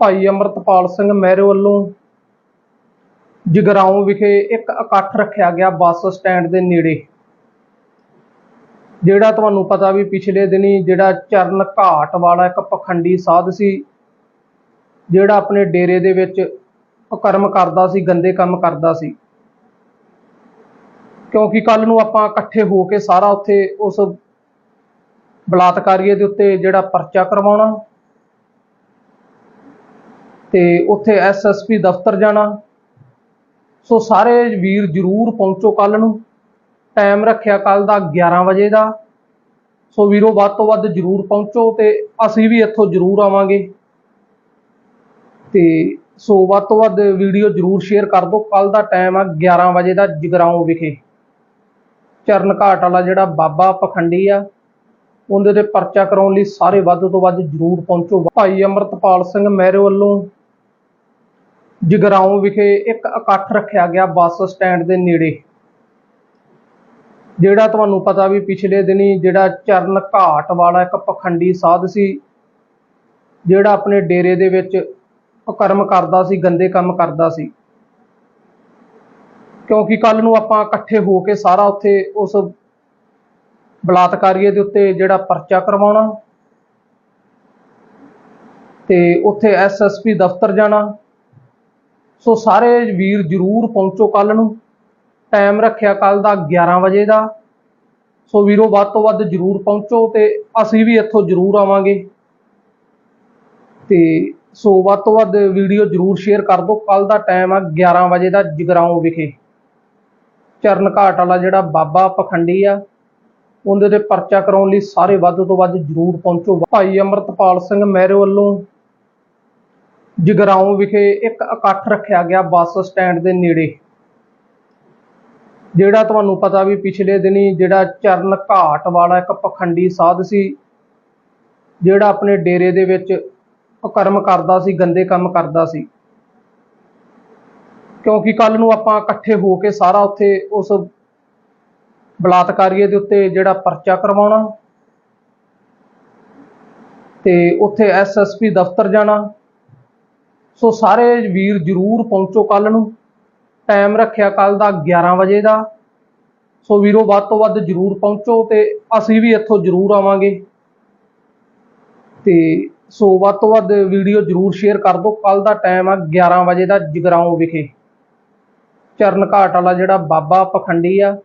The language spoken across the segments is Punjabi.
ਭਾਈ ਅਮਰਤਪਾਲ ਸਿੰਘ ਮਹਿਰੇ ਵੱਲੋਂ ਜਗਰਾਉਂ ਵਿਖੇ ਇੱਕ ਇਕੱਠ ਰੱਖਿਆ ਗਿਆ ਬੱਸ ਸਟੈਂਡ ਦੇ ਨੇੜੇ। ਜਿਹੜਾ ਤੁਹਾਨੂੰ ਪਤਾ ਵੀ ਪਿਛਲੇ ਦਿਨੀ ਜਿਹੜਾ ਚਰਨ ਘਾਟ ਵਾਲਾ ਇੱਕ ਪਖੰਡੀ ਸਾਧ ਸੀ, ਜਿਹੜਾ ਆਪਣੇ ਡੇਰੇ ਦੇ ਵਿੱਚ ਕਰਮ ਕਰਦਾ ਸੀ, ਗੰਦੇ ਕੰਮ ਕਰਦਾ ਸੀ। ਕਿਉਂਕਿ ਕੱਲ ਨੂੰ ਆਪਾਂ ਇਕੱਠੇ ਹੋ ਕੇ ਸਾਰਾ ਉੱਥੇ ਉਸ ਬਲਾਤਕਾਰੀਏ ਦੇ ਉੱਤੇ ਜਿਹੜਾ ਪਰਚਾ ਕਰਵਾਉਣਾ ਤੇ ਉੱਥੇ ਐਸਐਸਪੀ ਦਫ਼ਤਰ ਜਾਣਾ। ਸੋ ਸਾਰੇ ਵੀਰ ਜਰੂਰ ਪਹੁੰਚੋ ਕੱਲ ਨੂੰ। ਟਾਈਮ ਰੱਖਿਆ ਕੱਲ ਦਾ 11 ਵਜੇ ਦਾ। ਸੋ ਵੀਰੋ, ਵੱਧ ਤੋਂ ਵੱਧ ਜਰੂਰ ਪਹੁੰਚੋ ਤੇ ਅਸੀਂ ਵੀ ਇੱਥੋਂ ਜਰੂਰ ਆਵਾਂਗੇ। ਤੇ ਸੋ ਵੱਧ ਤੋਂ ਵੱਧ ਵੀਡੀਓ ਜਰੂਰ ਸ਼ੇਅਰ ਕਰ ਦਿਓ। ਕੱਲ ਦਾ ਟਾਈਮ ਆ 11 ਵਜੇ ਦਾ ਜਗਰਾਉਂ ਵਿਖੇ। ਚਰਨ ਘਾਟ ਵਾਲਾ ਜਿਹੜਾ ਬਾਬਾ ਪਖੰਡੀ ਆ, ਉਹਦੇ ਤੇ ਪਰਚਾ ਕਰਾਉਣ ਲਈ ਸਾਰੇ ਵੱਧ ਤੋਂ ਵੱਧ ਜਰੂਰ ਪਹੁੰਚੋ। ਭਾਈ ਅਮਰਤਪਾਲ ਸਿੰਘ ਮਹਿਰੇ ਵੱਲੋਂ ਜਗਰਾਉਂ ਵਿਖੇ ਇੱਕ ਇਕੱਠ ਰੱਖਿਆ ਗਿਆ ਬੱਸ ਸਟੈਂਡ ਦੇ ਨੇੜੇ। ਜਿਹੜਾ ਤੁਹਾਨੂੰ ਪਤਾ ਵੀ ਪਿਛਲੇ ਦਿਨੀ ਜਿਹੜਾ ਚਰਨ ਘਾਟ ਵਾਲਾ ਇੱਕ ਪਖੰਡੀ ਸਾਧ ਸੀ, ਜਿਹੜਾ ਆਪਣੇ ਡੇਰੇ ਦੇ ਵਿੱਚ ਕਰਮ ਕਰਦਾ ਸੀ, ਗੰਦੇ ਕੰਮ ਕਰਦਾ ਸੀ। ਕਿਉਂਕਿ ਕੱਲ ਨੂੰ ਆਪਾਂ ਇਕੱਠੇ ਹੋ ਕੇ ਸਾਰਾ ਉੱਥੇ ਉਸ ਬਲਾਤਕਾਰੀਏ ਦੇ ਉੱਤੇ ਜਿਹੜਾ ਪਰਚਾ ਕਰਵਾਉਣਾ ਤੇ ਉੱਥੇ ਐਸਐਸਪੀ ਦਫ਼ਤਰ ਜਾਣਾ ਸੋ ਸਾਰੇ ਵੀਰ ਜਰੂਰ ਪਹੁੰਚੋ ਕੱਲ ਨੂੰ। ਟਾਈਮ ਰੱਖਿਆ ਕੱਲ ਦਾ 11 ਵਜੇ ਦਾ। ਸੋ ਵੀਰੋ, ਵੱਧ ਤੋਂ ਵੱਧ ਜਰੂਰ ਪਹੁੰਚੋ ਤੇ ਅਸੀਂ ਵੀ ਇੱਥੋਂ ਜਰੂਰ ਆਵਾਂਗੇ। ਤੇ ਸੋ ਵੱਧ ਤੋਂ ਵੱਧ ਵੀਡੀਓ ਜਰੂਰ ਸ਼ੇਅਰ ਕਰ ਦਿਓ। ਕੱਲ ਦਾ ਟਾਈਮ ਆ 11 ਵਜੇ ਦਾ ਜਗਰਾਉਂ ਵਿਖੇ। ਚਰਨ ਘਾਟ ਵਾਲਾ ਜਿਹੜਾ ਬਾਬਾ ਪਖੰਡੀ ਆ, ਉਹਦੇ ਤੇ ਪਰਚਾ ਕਰਾਉਣ ਲਈ ਸਾਰੇ ਵੱਧ ਤੋਂ ਵੱਧ ਜਰੂਰ ਪਹੁੰਚੋ। ਭਾਈ ਅਮਰਤਪਾਲ ਸਿੰਘ ਮਹਿਰੇ ਵੱਲੋਂ ਜਗਰਾਉਂ ਵਿਖੇ ਇੱਕ ਇਕੱਠ ਰੱਖਿਆ ਗਿਆ ਬੱਸ ਸਟੈਂਡ ਦੇ ਨੇੜੇ। ਜਿਹੜਾ ਤੁਹਾਨੂੰ ਪਤਾ ਵੀ ਪਿਛਲੇ ਦਿਨੀ ਜਿਹੜਾ ਚਰਨ ਘਾਟ ਵਾਲਾ ਇੱਕ ਪਖੰਡੀ ਸਾਧ ਸੀ, ਜਿਹੜਾ ਆਪਣੇ ਡੇਰੇ ਦੇ ਵਿੱਚ ਕਰਮ ਕਰਦਾ ਸੀ, ਗੰਦੇ ਕੰਮ ਕਰਦਾ ਸੀ। ਕਿਉਂਕਿ ਕੱਲ ਨੂੰ ਆਪਾਂ ਇਕੱਠੇ ਹੋ ਕੇ ਸਾਰਾ ਉੱਥੇ ਉਸ ਬਲਾਤਕਾਰੀਏ ਦੇ ਉੱਤੇ ਜਿਹੜਾ ਪਰਚਾ ਕਰਵਾਉਣਾ ਤੇ ਉੱਥੇ ਐਸਐਸਪੀ ਦਫ਼ਤਰ ਜਾਣਾ ਸੋ ਸਾਰੇ ਵੀਰ ਜਰੂਰ ਪਹੁੰਚੋ ਕੱਲ ਨੂੰ। ਟਾਈਮ ਰੱਖਿਆ ਕੱਲ ਦਾ 11 ਵਜੇ ਦਾ। ਸੋ ਵੀਰੋ, ਵੱਧ ਤੋਂ ਵੱਧ ਜਰੂਰ ਪਹੁੰਚੋ ਤੇ ਅਸੀਂ ਵੀ ਇੱਥੋਂ ਜਰੂਰ ਆਵਾਂਗੇ। ਤੇ ਸੋ ਵੱਧ ਤੋਂ ਵੱਧ ਵੀਡੀਓ ਜਰੂਰ ਸ਼ੇਅਰ ਕਰ ਦਿਓ। ਕੱਲ ਦਾ ਟਾਈਮ ਆ 11 ਵਜੇ ਦਾ ਜਗਰਾਉਂ ਵਿਖੇ। ਚਰਨ ਘਾਟ ਵਾਲਾ ਜਿਹੜਾ ਬਾਬਾ ਪਖੰਡੀ ਆ,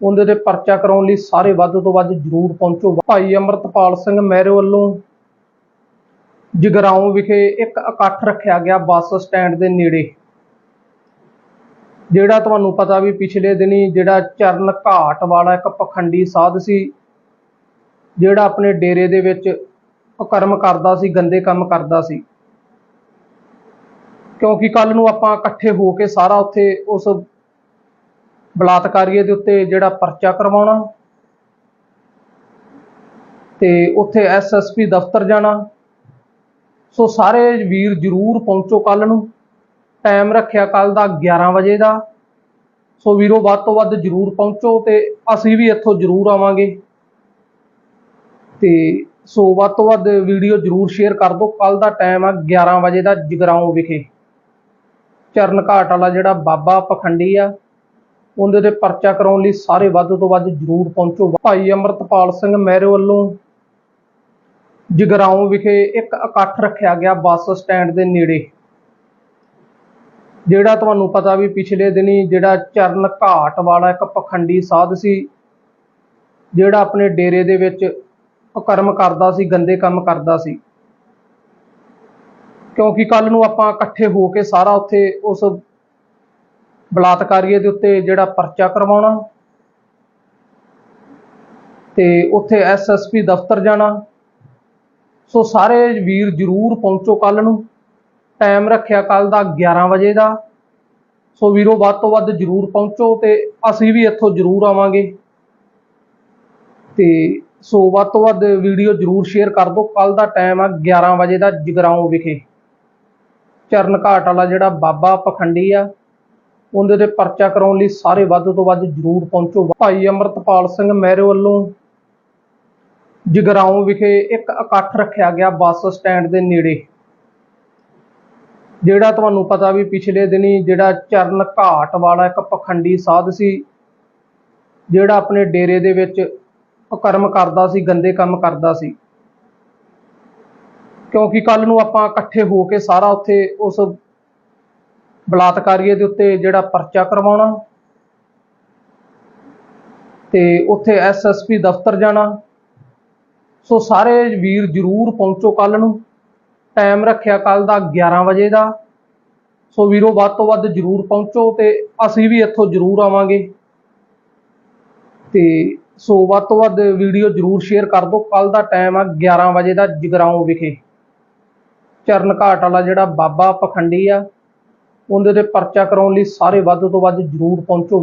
ਉਹਦੇ ਤੇ ਪਰਚਾ ਕਰਾਉਣ ਲਈ ਸਾਰੇ ਵੱਧ ਤੋਂ ਵੱਧ ਜਰੂਰ ਪਹੁੰਚੋ। ਭਾਈ ਅਮਰਤਪਾਲ ਸਿੰਘ ਮਹਿਰੇ ਵੱਲੋਂ ਜਗਰਾਉਂ ਵਿਖੇ ਇੱਕ ਇਕੱਠ ਰੱਖਿਆ ਗਿਆ ਬੱਸ ਸਟੈਂਡ ਦੇ ਨੇੜੇ। ਜਿਹੜਾ ਤੁਹਾਨੂੰ ਪਤਾ ਵੀ ਪਿਛਲੇ ਦਿਨੀ ਜਿਹੜਾ ਚਰਨ ਘਾਟ ਵਾਲਾ ਇੱਕ ਪਖੰਡੀ ਸਾਧ ਸੀ, ਜਿਹੜਾ ਆਪਣੇ ਡੇਰੇ ਦੇ ਵਿੱਚ ਕਰਮ ਕਰਦਾ ਸੀ, ਗੰਦੇ ਕੰਮ ਕਰਦਾ ਸੀ। ਕਿਉਂਕਿ ਕੱਲ ਨੂੰ ਆਪਾਂ ਇਕੱਠੇ ਹੋ ਕੇ ਸਾਰਾ ਉੱਥੇ ਉਸ ਬਲਾਤਕਾਰੀਏ ਦੇ ਉੱਤੇ ਜਿਹੜਾ ਪਰਚਾ ਕਰਵਾਉਣਾ ਤੇ ਉੱਥੇ ਐਸਐਸਪੀ ਦਫ਼ਤਰ ਜਾਣਾ ਸੋ ਸਾਰੇ ਵੀਰ ਜਰੂਰ ਪਹੁੰਚੋ ਕੱਲ ਨੂੰ। ਟਾਈਮ ਰੱਖਿਆ ਕੱਲ ਦਾ 11 ਵਜੇ ਦਾ। ਸੋ ਵੀਰੋ, ਵੱਧ ਤੋਂ ਵੱਧ ਜਰੂਰ ਪਹੁੰਚੋ ਤੇ ਅਸੀਂ ਵੀ ਇੱਥੋਂ ਜਰੂਰ ਆਵਾਂਗੇ। ਤੇ ਸੋ ਵੱਧ ਤੋਂ ਵੱਧ ਵੀਡੀਓ ਜਰੂਰ ਸ਼ੇਅਰ ਕਰ ਦਿਓ। ਕੱਲ ਦਾ ਟਾਈਮ ਆ 11 ਵਜੇ ਦਾ ਜਗਰਾਉਂ ਵਿਖੇ। ਚਰਨ ਘਾਟ ਵਾਲਾ ਜਿਹੜਾ ਬਾਬਾ ਪਖੰਡੀ ਆ, ਉਹਦੇ ਤੇ ਪਰਚਾ ਕਰਾਉਣ ਲਈ ਸਾਰੇ ਵੱਧ ਤੋਂ ਵੱਧ ਜਰੂਰ ਪਹੁੰਚੋ। ਭਾਈ ਅਮਰਤਪਾਲ ਸਿੰਘ ਮਹਿਰੇ ਵੱਲੋਂ ਜਗਰਾਉਂ ਵਿਖੇ ਇੱਕ ਇਕੱਠ ਰੱਖਿਆ ਗਿਆ ਬੱਸ ਸਟੈਂਡ ਦੇ ਨੇੜੇ। ਜਿਹੜਾ ਤੁਹਾਨੂੰ ਪਤਾ ਵੀ ਪਿਛਲੇ ਦਿਨੀ ਜਿਹੜਾ ਚਰਨ ਘਾਟ ਵਾਲਾ ਇੱਕ ਪਖੰਡੀ ਸਾਧ ਸੀ, ਜਿਹੜਾ ਆਪਣੇ ਡੇਰੇ ਦੇ ਵਿੱਚ ਕਰਮ ਕਰਦਾ ਸੀ, ਗੰਦੇ ਕੰਮ ਕਰਦਾ ਸੀ। ਕਿਉਂਕਿ ਕੱਲ ਨੂੰ ਆਪਾਂ ਇਕੱਠੇ ਹੋ ਕੇ ਸਾਰਾ ਉੱਥੇ ਉਸ ਬਲਾਤਕਾਰੀਏ ਦੇ ਉੱਤੇ ਜਿਹੜਾ ਪਰਚਾ ਕਰਵਾਉਣਾ ਤੇ ਉੱਥੇ ਐਸਐਸਪੀ ਦਫ਼ਤਰ ਜਾਣਾ ਸੋ ਸਾਰੇ ਵੀਰ ਜਰੂਰ ਪਹੁੰਚੋ ਕੱਲ ਨੂੰ। ਟਾਈਮ ਰੱਖਿਆ ਕੱਲ ਦਾ 11 ਵਜੇ ਦਾ। ਸੋ ਵੀਰੋ, ਵੱਧ ਤੋਂ ਵੱਧ ਜਰੂਰ ਪਹੁੰਚੋ ਤੇ ਅਸੀਂ ਵੀ ਇੱਥੋਂ ਜਰੂਰ ਆਵਾਂਗੇ। ਤੇ ਸੋ ਵੱਧ ਤੋਂ ਵੱਧ ਵੀਡੀਓ ਜਰੂਰ ਸ਼ੇਅਰ ਕਰ ਦਿਓ। ਕੱਲ ਦਾ ਟਾਈਮ ਆ 11 ਵਜੇ ਦਾ ਜਗਰਾਉਂ ਵਿਖੇ। ਚਰਨ ਘਾਟ ਵਾਲਾ ਜਿਹੜਾ ਬਾਬਾ ਪਖੰਡੀ ਆ, ਉਹਦੇ ਤੇ ਪਰਚਾ ਕਰਾਉਣ ਲਈ ਸਾਰੇ ਵੱਧ ਤੋਂ ਵੱਧ ਜਰੂਰ ਪਹੁੰਚੋ। ਭਾਈ ਅਮਰਤਪਾਲ ਸਿੰਘ ਮਹਿਰੇ ਵੱਲੋਂ ਜਗਰਾਉਂ ਵਿਖੇ ਇੱਕ ਇਕੱਠ ਰੱਖਿਆ ਗਿਆ ਬੱਸ ਸਟੈਂਡ ਦੇ ਨੇੜੇ। ਜਿਹੜਾ ਤੁਹਾਨੂੰ ਪਤਾ ਵੀ ਪਿਛਲੇ ਦਿਨੀ ਜਿਹੜਾ ਚਰਨ ਘਾਟ ਵਾਲਾ ਇੱਕ ਪਖੰਡੀ ਸਾਧ ਸੀ, ਜਿਹੜਾ ਆਪਣੇ ਡੇਰੇ ਦੇ ਵਿੱਚ ਕਰਮ ਕਰਦਾ ਸੀ, ਗੰਦੇ ਕੰਮ ਕਰਦਾ ਸੀ। ਕਿਉਂਕਿ ਕੱਲ ਨੂੰ ਆਪਾਂ ਇਕੱਠੇ ਹੋ ਕੇ ਸਾਰਾ ਉੱਥੇ ਉਸ ਬਲਾਤਕਾਰੀਏ ਦੇ ਉੱਤੇ ਜਿਹੜਾ ਪਰਚਾ ਕਰਵਾਉਣਾ ਤੇ ਉੱਥੇ ਐਸਐਸਪੀ ਦਫ਼ਤਰ ਜਾਣਾ ਸੋ ਸਾਰੇ ਵੀਰ ਜਰੂਰ ਪਹੁੰਚੋ ਕੱਲ ਨੂੰ। ਟਾਈਮ ਰੱਖਿਆ ਕੱਲ ਦਾ 11 ਵਜੇ ਦਾ। ਸੋ ਵੀਰੋ, ਵੱਧ ਤੋਂ ਵੱਧ ਜਰੂਰ ਪਹੁੰਚੋ ਤੇ ਅਸੀਂ ਵੀ ਇੱਥੋਂ ਜਰੂਰ ਆਵਾਂਗੇ। ਤੇ ਸੋ ਵੱਧ ਤੋਂ ਵੱਧ ਵੀਡੀਓ ਜਰੂਰ ਸ਼ੇਅਰ ਕਰ ਦਿਓ। ਕੱਲ ਦਾ ਟਾਈਮ ਆ 11 ਵਜੇ ਦਾ ਜਗਰਾਉਂ ਵਿਖੇ। ਚਰਨ ਘਾਟ ਵਾਲਾ ਜਿਹੜਾ ਬਾਬਾ ਪਖੰਡੀ ਆ, ਉਹਦੇ ਤੇ ਪਰਚਾ ਕਰਾਉਣ ਲਈ ਸਾਰੇ ਵੱਧ ਤੋਂ ਵੱਧ ਜਰੂਰ ਪਹੁੰਚੋ।